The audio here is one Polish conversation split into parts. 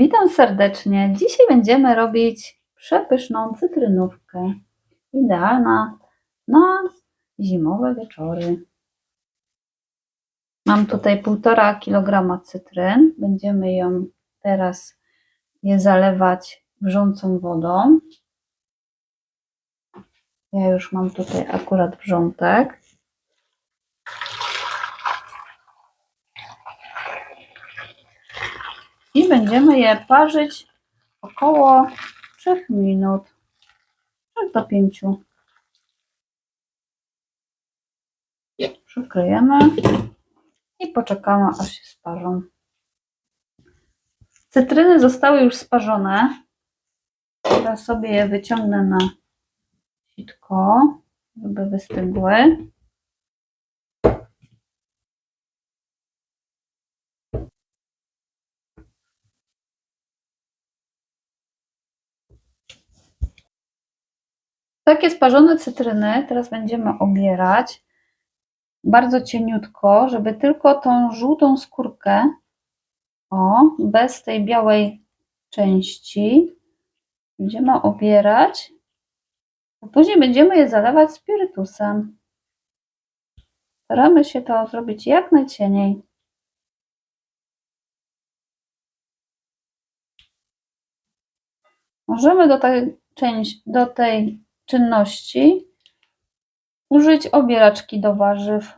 Witam serdecznie. Dzisiaj będziemy robić przepyszną cytrynówkę. Idealna na zimowe wieczory. Mam tutaj 1,5 kg cytryn. Będziemy ją teraz je zalewać wrzącą wodą. Ja już mam tutaj akurat wrzątek. I będziemy je parzyć około 3 minut, 3 do 5. Przykryjemy i poczekamy aż się sparzą. Cytryny zostały już sparzone. Teraz sobie je wyciągnę na sitko, żeby wystygły. Takie sparzone cytryny teraz będziemy obierać bardzo cieniutko, żeby tylko tą żółtą skórkę, o, bez tej białej części, będziemy obierać, a później będziemy je zalewać spirytusem. Staramy się to zrobić jak najcieniej. Możemy do tej, części, do tej czynności użyć obieraczki do warzyw.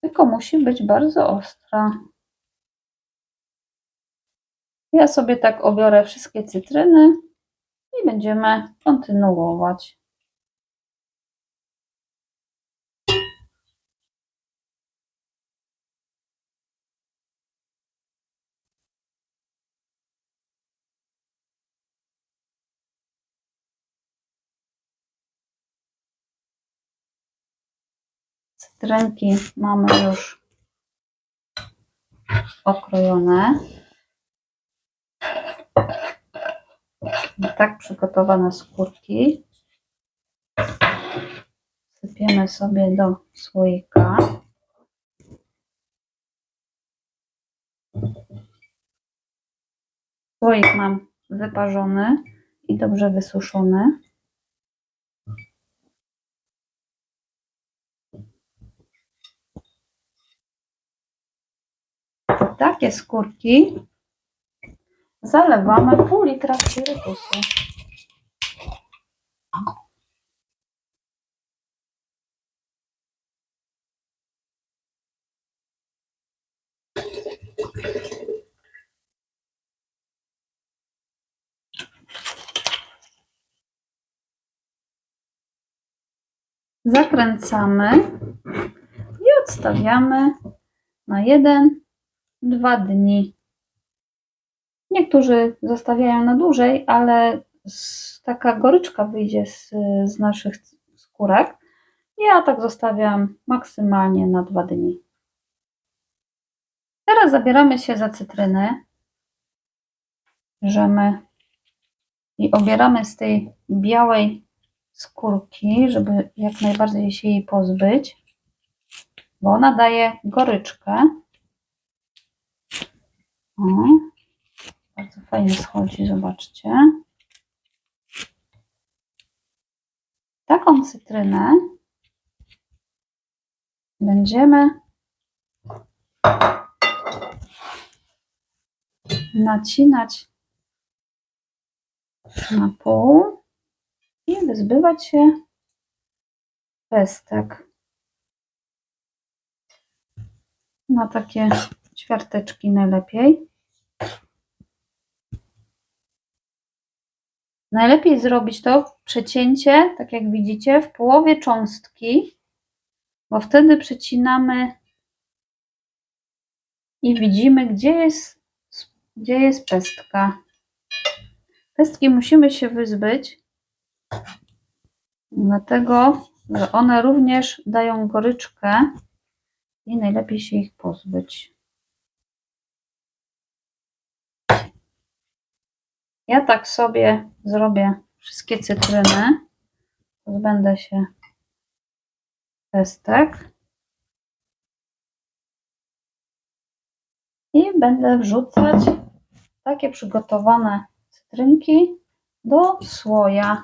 Tylko musi być bardzo ostra. Ja sobie tak obiorę wszystkie cytryny i będziemy kontynuować. Cytrynki mamy już okrojone. I tak przygotowane skórki. Sypiemy sobie do słoika. Słoik mam wyparzony i dobrze wysuszony. Takie skórki zalewamy pół litra spirytusu. Zakręcamy i odstawiamy na jeden dwa dni. Niektórzy zostawiają na dłużej, ale taka goryczka wyjdzie z, z naszych skórek. Ja tak zostawiam maksymalnie na dwa dni. Teraz zabieramy się za cytryny. Bierzemy i obieramy z tej białej skórki, żeby jak najbardziej się jej pozbyć, bo ona daje goryczkę. O, bardzo fajnie schodzi, zobaczcie. Taką cytrynę będziemy nacinać na pół i wyzbywać się pestek na takie ćwiarteczki najlepiej. Najlepiej zrobić to przecięcie, tak jak widzicie, w połowie cząstki, bo wtedy przecinamy i widzimy, gdzie jest, gdzie jest pestka. Pestki musimy się wyzbyć, dlatego, że one również dają goryczkę i najlepiej się ich pozbyć. Ja tak sobie zrobię wszystkie cytryny. Pozbędę się pestek. I będę wrzucać takie przygotowane cytrynki do słoja.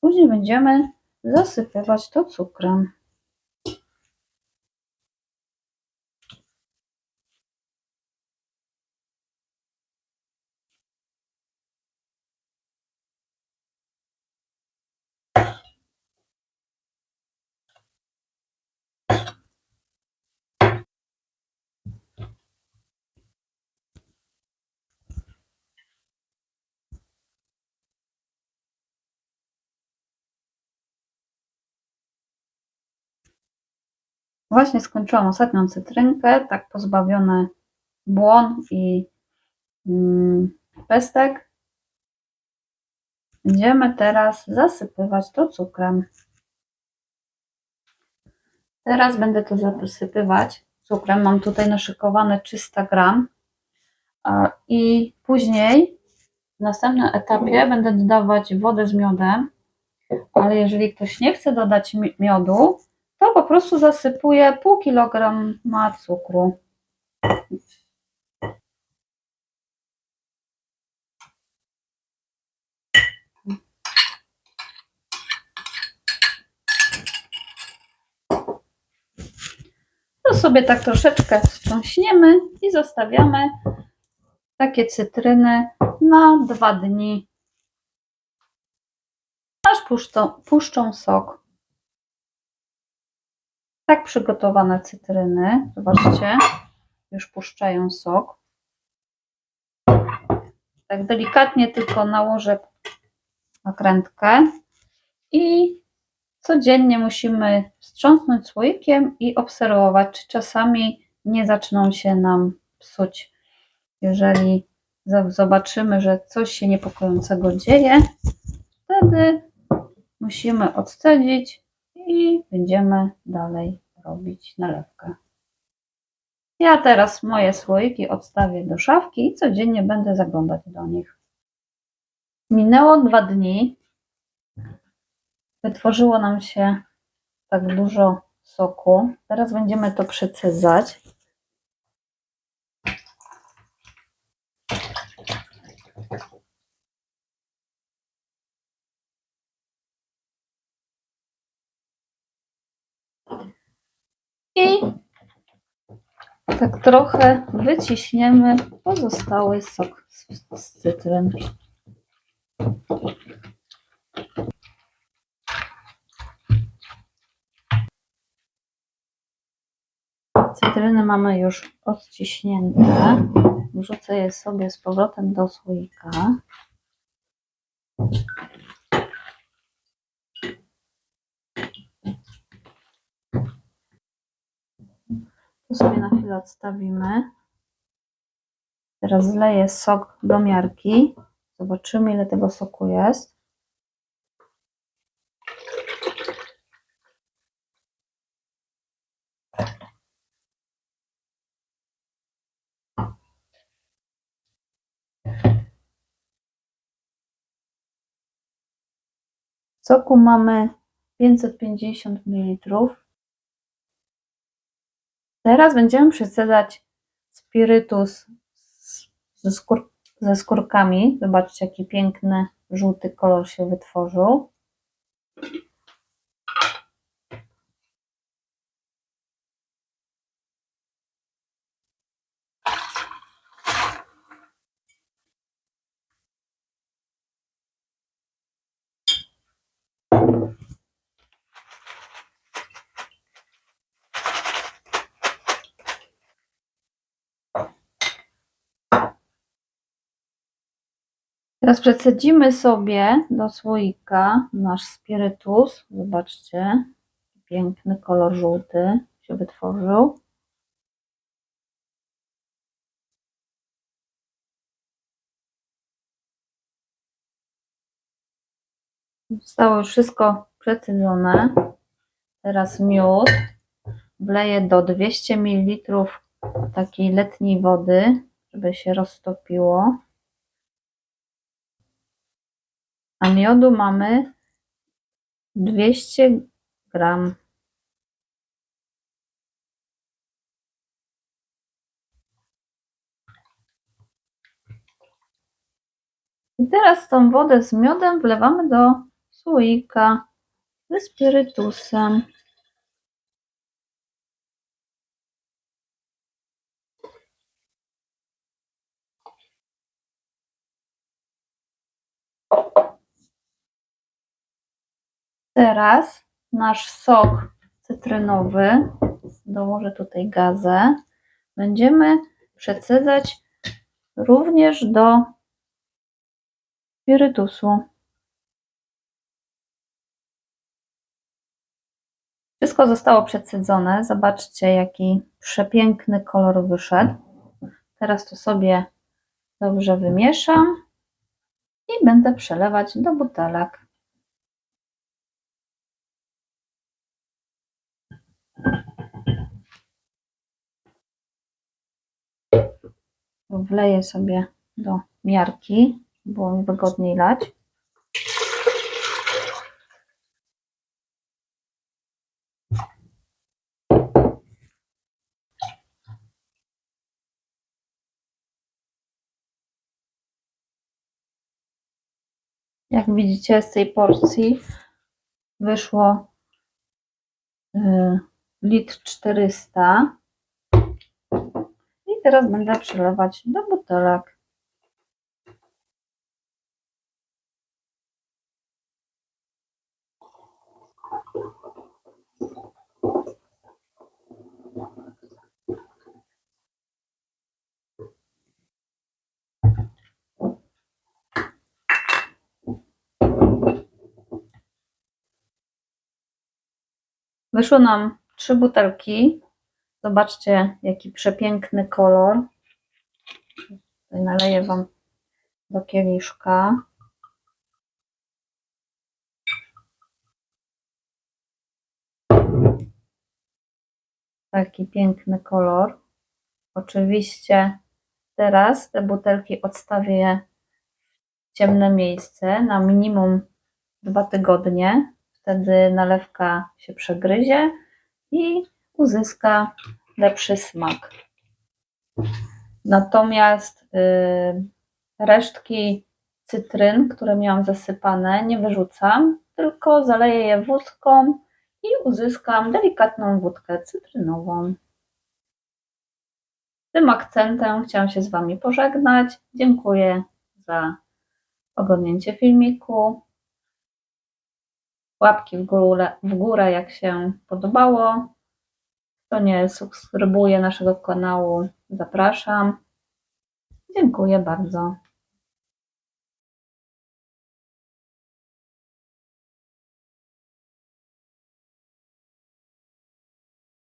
Później będziemy zasypywać to cukrem. Właśnie skończyłam ostatnią cytrynkę, tak pozbawione błon i mm, pestek. Będziemy teraz zasypywać to cukrem. Teraz będę to zasypywać cukrem. Mam tutaj naszykowane 300 gram. A- I później w następnym etapie będę dodawać wodę z miodem. Ale jeżeli ktoś nie chce dodać mi- miodu, to po prostu zasypuję pół kilograma cukru. To sobie tak troszeczkę wstrząśniemy i zostawiamy takie cytryny na dwa dni, aż puszczą, puszczą sok. Tak przygotowane cytryny, zobaczcie, już puszczają sok. Tak delikatnie tylko nałożę nakrętkę i codziennie musimy wstrząsnąć słoikiem i obserwować, czy czasami nie zaczną się nam psuć. Jeżeli zobaczymy, że coś się niepokojącego dzieje, wtedy musimy odcedzić i będziemy dalej robić nalewkę. Ja teraz moje słoiki odstawię do szafki i codziennie będę zaglądać do nich. Minęło dwa dni. Wytworzyło nam się tak dużo soku. Teraz będziemy to przecedzać. I tak trochę wyciśniemy pozostały sok z, z cytryn. Cytryny mamy już odciśnięte. Wrzucę je sobie z powrotem do słoika. To sobie na chwilę odstawimy. Teraz zleję sok do miarki. Zobaczymy, ile tego soku jest. Soku mamy 550 ml. Teraz będziemy przecedzać spirytus ze, skór, ze skórkami. Zobaczcie, jaki piękny żółty kolor się wytworzył. Teraz przecedzimy sobie do słoika nasz spirytus. Zobaczcie, piękny kolor żółty się wytworzył. Zostało już wszystko przecedzone. Teraz miód. Wleję do 200 ml takiej letniej wody, żeby się roztopiło. A miodu mamy 200 gram. I teraz tą wodę z miodem wlewamy do słoika ze spirytusem. Teraz nasz sok cytrynowy, dołożę tutaj gazę, będziemy przecedzać również do spirytusu. Wszystko zostało przecedzone. Zobaczcie, jaki przepiękny kolor wyszedł. Teraz to sobie dobrze wymieszam i będę przelewać do butelek. Wleję sobie do miarki, było mi wygodniej lać. Jak widzicie, z tej porcji wyszło y, litr 400. I teraz będę przelewać do butelek. Wyszło nam trzy butelki. Zobaczcie, jaki przepiękny kolor. Naleję Wam do kieliszka. Taki piękny kolor. Oczywiście teraz te butelki odstawię w ciemne miejsce na minimum dwa tygodnie. Wtedy nalewka się przegryzie i uzyska lepszy smak. Natomiast y, resztki cytryn, które miałam zasypane, nie wyrzucam, tylko zaleję je wódką i uzyskam delikatną wódkę cytrynową. Tym akcentem chciałam się z Wami pożegnać. Dziękuję za oglądnięcie filmiku. Łapki w górę, w górę, jak się podobało. Kto nie subskrybuje naszego kanału, zapraszam. Dziękuję bardzo.